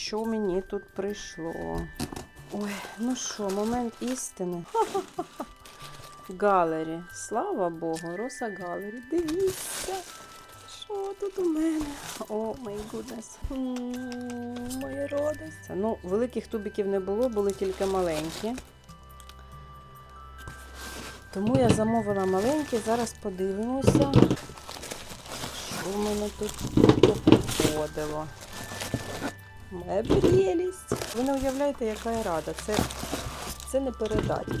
Що мені тут прийшло? Ой, ну що, момент істини. Галері. Слава Богу, Роса Галері. Дивіться, що тут у мене. О, май гуднес. Моя радость. Ну, великих тубиків не було, були тільки маленькі. Тому я замовила маленькі. Зараз подивимося, що в мене тут походило. Прелість. Ви не уявляєте, яка я рада. Це, це не передати.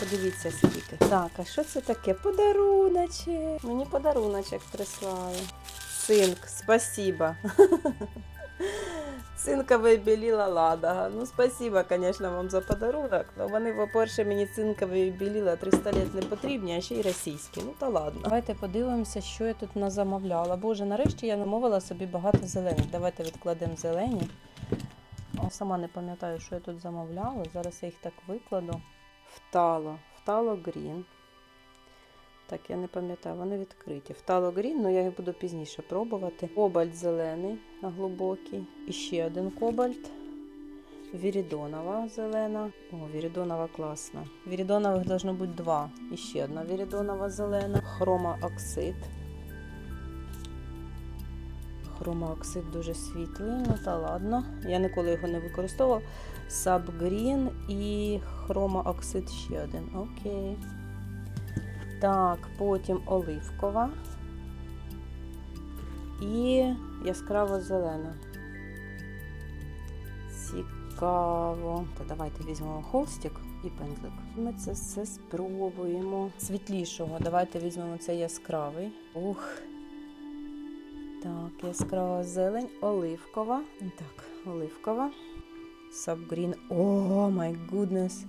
Подивіться скільки. Так, а що це таке? Подаруночок. Мені подаруночок прислали. Синк, спасибо. Цинкове біліла ладога. Ну, спасибо, звісно, вам за подарунок. Ну, вони, по-перше, мені цинкові біліла 300 літ не потрібні, а ще й російські. Ну та ладно. Давайте подивимося, що я тут назамовляла. Боже, нарешті я намовила собі багато зелених. Давайте відкладемо зелені. О, сама не пам'ятаю, що я тут замовляла. Зараз я їх так викладу. Втало. Втало грін. Так, я не пам'ятаю, вони відкриті. Втало грін, але я їх буду пізніше пробувати. Кобальт зелений, глибокий. І ще один кобальт. Вірідонова зелена. О, вірідонова класна. Вірідонових должно бути два. І ще одна вірідонова зелена. Хрома оксид. Хрома оксид дуже світлий, ну та ладно. Я ніколи його не використовувала. Сабгрін і хрома оксид ще один. Окей. Так, потім оливкова і яскраво зелена. Цікаво. То давайте візьмемо холстик і пензлик. Ми це все спробуємо. Світлішого. Давайте візьмемо цей яскравий. Ух. Так, яскрава зелень, оливкова. Так, оливкова. Сабгрін. О, май гуднес.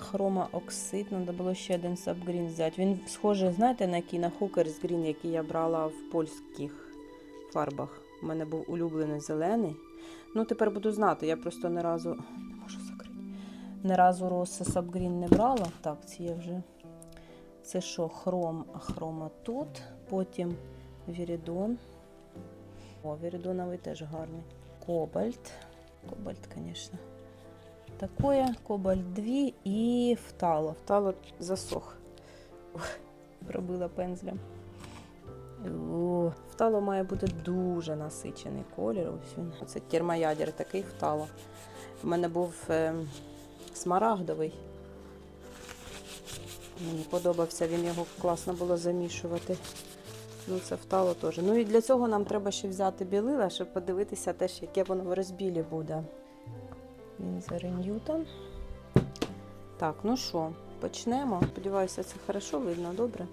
Хрома оксид. Треба було ще один сабгрін взяти. Він схожий, знаєте, на який на Hookers Green, який я брала в польських фарбах. У мене був улюблений зелений. Ну, тепер буду знати. Я просто не разу. Не можу закрити. Не разу роси сабгрін не брала. Так, ці я вже. Це що, хром, а хрома тут. Потім вірідон. О, вірідоновий теж гарний. Кобальт. Кобальт, звісно. Такое, кобальт 2 і втало. Втало засох. Пробила пензлем. О, втало має бути дуже насичений колір. Ось він. Це термоядер такий втало. У мене був е, смарагдовий. Мені подобався, він його класно було замішувати. Ну, це втало теж. Ну і для цього нам треба ще взяти білила, щоб подивитися теж, яке воно в розбілі буде. Вінзер Ньютон. Так, ну що, почнемо. Сподіваюся, це хорошо видно, добре.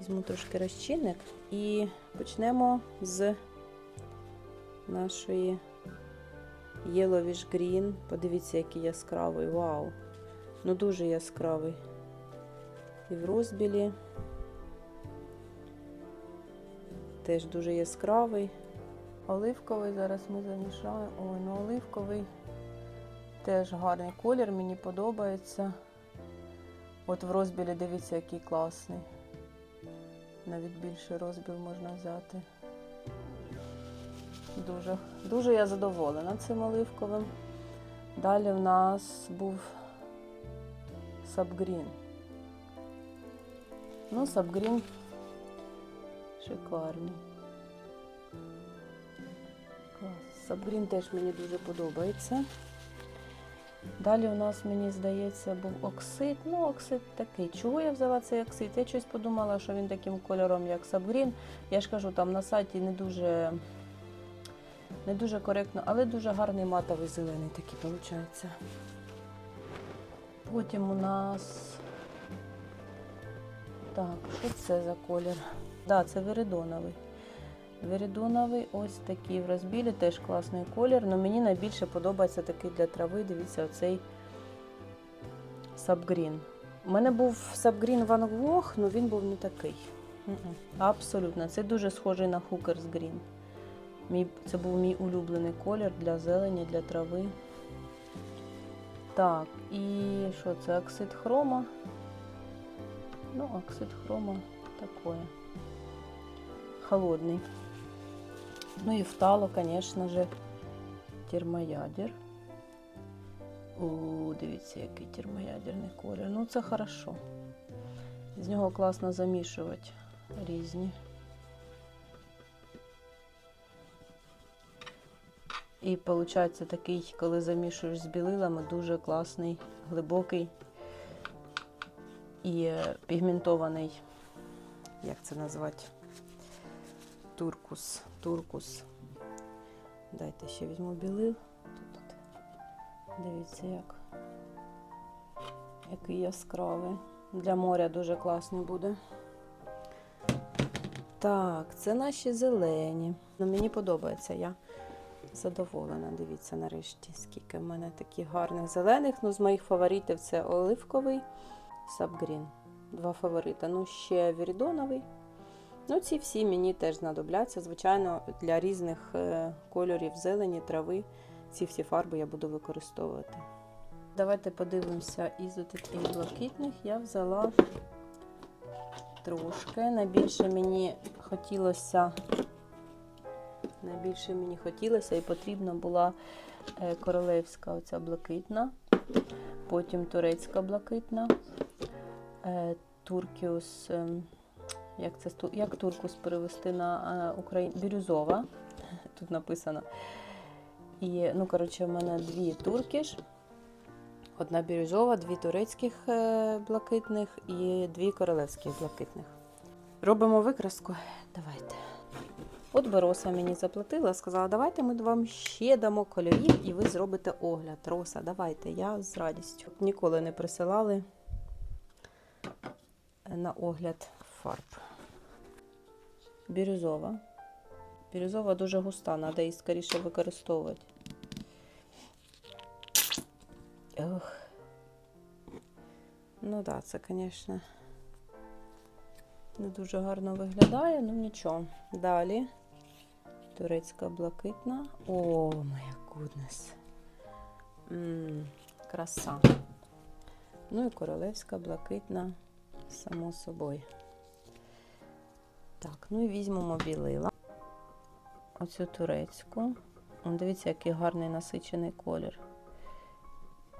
Візьму трошки розчинник і почнемо з нашої Yellowish Green. Подивіться, який яскравий. Вау! Ну дуже яскравий. І в розбілі. Теж дуже яскравий. Оливковий зараз ми замішаємо. Ой, ну оливковий теж гарний колір, мені подобається. От в розбілі дивіться, який класний. Навіть більший розбіл можна взяти. Дуже, дуже я задоволена цим оливковим. Далі в нас був Сабгрін. Ну, Сабгрін шикарний. Клас. Сабгрін теж мені дуже подобається. Далі у нас, мені здається, був оксид. Ну, оксид такий. Чого я взяла цей оксид? Я щось подумала, що він таким кольором, як Сабгрін. Я ж кажу, там на сайті не дуже, не дуже коректно, але дуже гарний матовий зелений такий виходить. Потім у нас. Так, що це за колір? Так, да, це веридоновий. Веридоновий ось такий в розбілі, теж класний колір. але мені найбільше подобається такий для трави. Дивіться, оцей Сабгрін. У мене був Сабгрін Ван Гог, але він був не такий. Абсолютно. Це дуже схожий на Hookers Green. Це був мій улюблений колір для зелені, для трави. Так, і що це? Оксид хрома. Ну, оксид хрома такое. Холодний. Ну и втало, конечно же, термоядер. О, дивіться, який термоядерний колір. Ну, це хорошо. З нього класно замішувати різні. І виходить такий, коли замішуєш з білилами, дуже класний, глибокий і е, пігментований, як це назвати? Туркус. Туркус. Дайте ще візьму білил. Тут, от. Дивіться, як. Який яскравий. Для моря дуже класний буде. Так, це наші зелені. Ну, мені подобається. Я задоволена. Дивіться нарешті, скільки в мене таких гарних зелених. Ну, з моїх фаворитів це оливковий Сабгрін. Два фаворита. Ну, ще вірідоновий. Ну, ці всі мені теж знадобляться. Звичайно, для різних е, кольорів зелені, трави. Ці всі фарби я буду використовувати. Давайте подивимося із таких блакитних. Я взяла трошки. Найбільше мені хотілося Найбільше мені хотілося і потрібна була е, королевська оця блакитна, потім турецька блакитна, е, туркіус, е, як це як туркус перевести на Україну? Бірюзова. Тут написано. І, ну, коротше, в мене дві туркіш, одна бірюзова, дві турецьких е, блакитних і дві королевських блакитних. Робимо викраску. Давайте. От Бероса мені заплатила, сказала, давайте ми вам ще дамо кольорів і ви зробите огляд. Роса, давайте, я з радістю. Ніколи не присилали на огляд фарб. Бірюзова. Бірюзова дуже густа, треба її скоріше використовувати. Ох. Ну так, да, це, звісно, не дуже гарно виглядає, ну нічого. Далі. Турецька блакитна. О, моя гуднес. Краса. Ну і королевська блакитна, само собою. Так, ну і візьмемо білила. Оцю турецьку. Дивіться, який гарний насичений колір.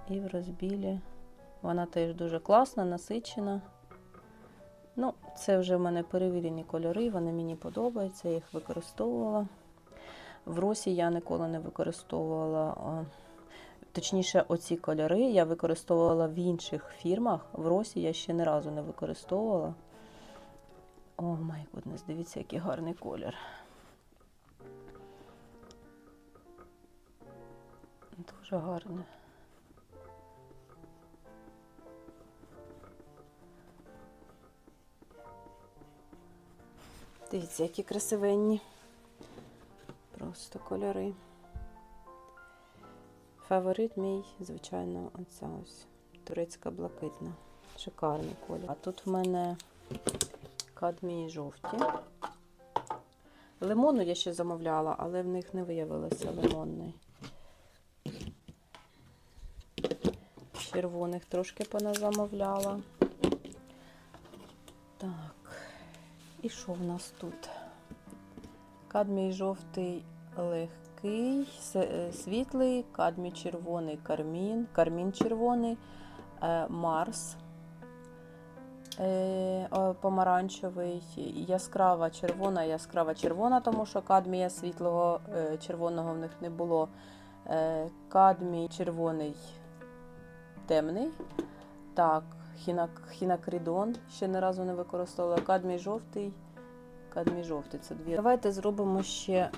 І в розбілі. Вона теж дуже класна, насичена. Ну, це вже в мене перевірені кольори, вони мені подобаються, я їх використовувала. В росі я ніколи не використовувала, точніше, оці кольори я використовувала в інших фірмах. В росі я ще ні разу не використовувала. О, май гуднес, дивіться, який гарний колір. Дуже гарний. Дивіться, які красивенні. Просто кольори. Фаворит мій, звичайно, оця ось турецька блакитна. Шикарний колір. А тут в мене кадмії жовті. Лимону я ще замовляла, але в них не виявилося лимонний. Червоних трошки поназамовляла. Так. І що в нас тут? Кадмій жовтий легкий, е, світлий, кадмій червоний кармін, кармін червоний, е, Марс помаранчевий, яскрава червона, яскрава червона, тому що кадмія світлого е, червоного в них не було. Е, Кадмій червоний темний. Так, хінак, хінакридон ще ні разу не використовувала. Кадмій жовтий. Кадмій жовтий це дві. Давайте зробимо ще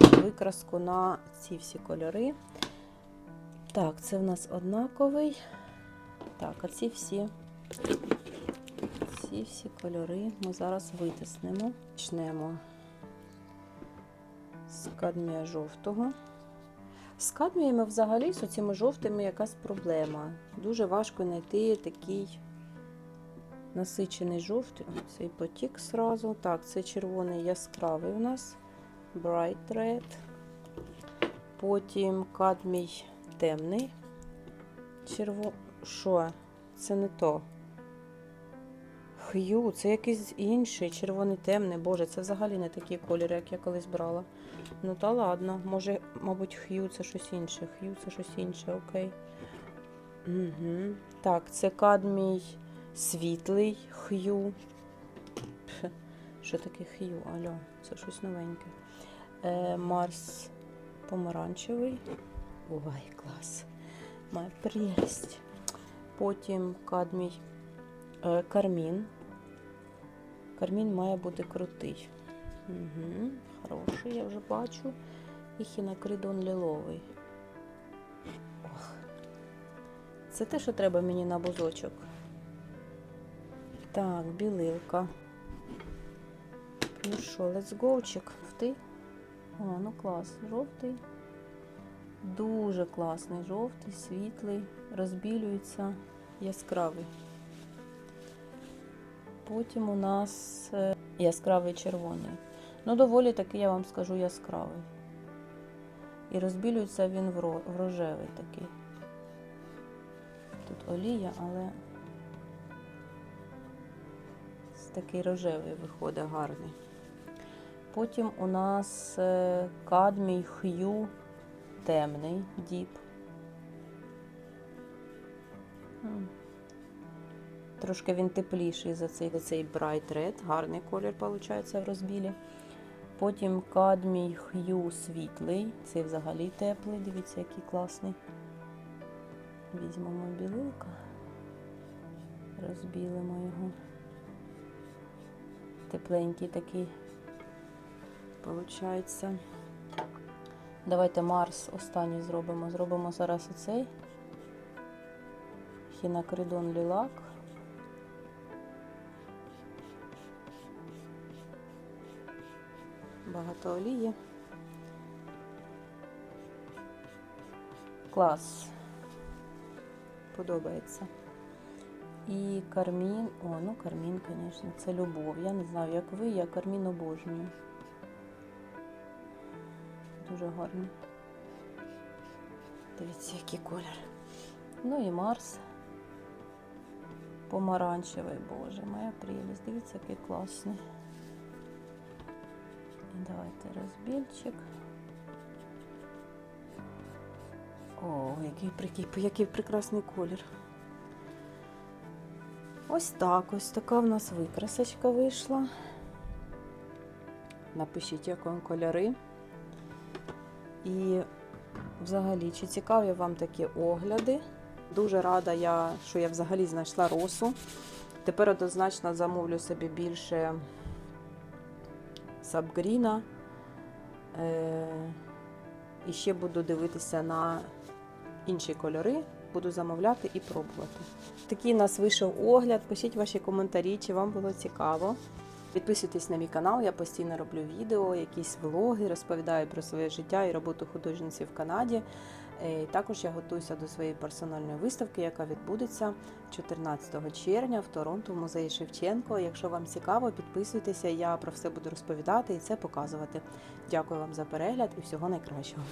викраску на ці всі кольори. Так, це в нас однаковий. Так, а ці всі, ці всі кольори ми зараз витиснемо. Почнемо з кадмія жовтого. З кадміями взагалі, з цими жовтими якась проблема. Дуже важко знайти такий насичений жовтий. Цей потік сразу. Так, це червоний яскравий у нас. Bright Red. Потім кадмій темний. Черво... Що? Це не то. Хью, це якийсь інший, червоний темний. Боже, це взагалі не такі кольори, як я колись брала. Ну та ладно, може, мабуть, хью це щось інше. Хью це щось інше, окей. Угу. Так, це кадмій світлий хью. Що таке хью? Алло, це щось новеньке. Е, Марс помаранчевий. Ой, клас. Має прелість. Потім кадмій е, кармін. Кармін має бути крутий. Угу, хороший, я вже бачу. І хінакридон ліловий. Ох. Це те, що треба мені на бузочок. Так, білилка. Ну що. Жовтий. О, ну клас. Жовтий. Дуже класний жовтий, світлий, розбілюється, яскравий. Потім у нас е, яскравий червоний. Ну, доволі таки, я вам скажу, яскравий. І розбілюється він в рожевий такий. Тут олія, але такий рожевий виходить гарний. Потім у нас е, кадмій хью темний діп. Трошки він тепліший за цей, цей Bright Red. Гарний колір виходить в розбілі. Потім кадмій хью світлий. Цей взагалі теплий. Дивіться, який класний. Візьмемо білилка. Розбілимо його. Тепленький такий. Получається. Давайте Марс останній зробимо. Зробимо зараз оцей. Хінакридон лілак. Багато олії. Клас. Подобається. І кармін. О, ну кармін, звісно, це любов. Я не знаю, як ви, я кармін обожнюю. Дуже гарний. Дивіться, який колір. Ну і Марс. Помаранчевий, боже, моя прелість. Дивіться, який класний. Давайте розбільчик. О, який, який прекрасний колір. Ось так, ось така в нас викрасочка вийшла. Напишіть, як вам кольори. І взагалі, чи цікаві вам такі огляди? Дуже рада я, що я взагалі знайшла росу. Тепер однозначно замовлю собі більше сабгріна. Е, і ще буду дивитися на інші кольори, буду замовляти і пробувати. Такий у нас вийшов огляд. Пишіть ваші коментарі, чи вам було цікаво. Підписуйтесь на мій канал, я постійно роблю відео, якісь влоги, розповідаю про своє життя і роботу художниці в Канаді. Е, Також я готуюся до своєї персональної виставки, яка відбудеться 14 червня в Торонто в музеї Шевченко. Якщо вам цікаво, підписуйтеся, я про все буду розповідати і це показувати. Дякую вам за перегляд і всього найкращого.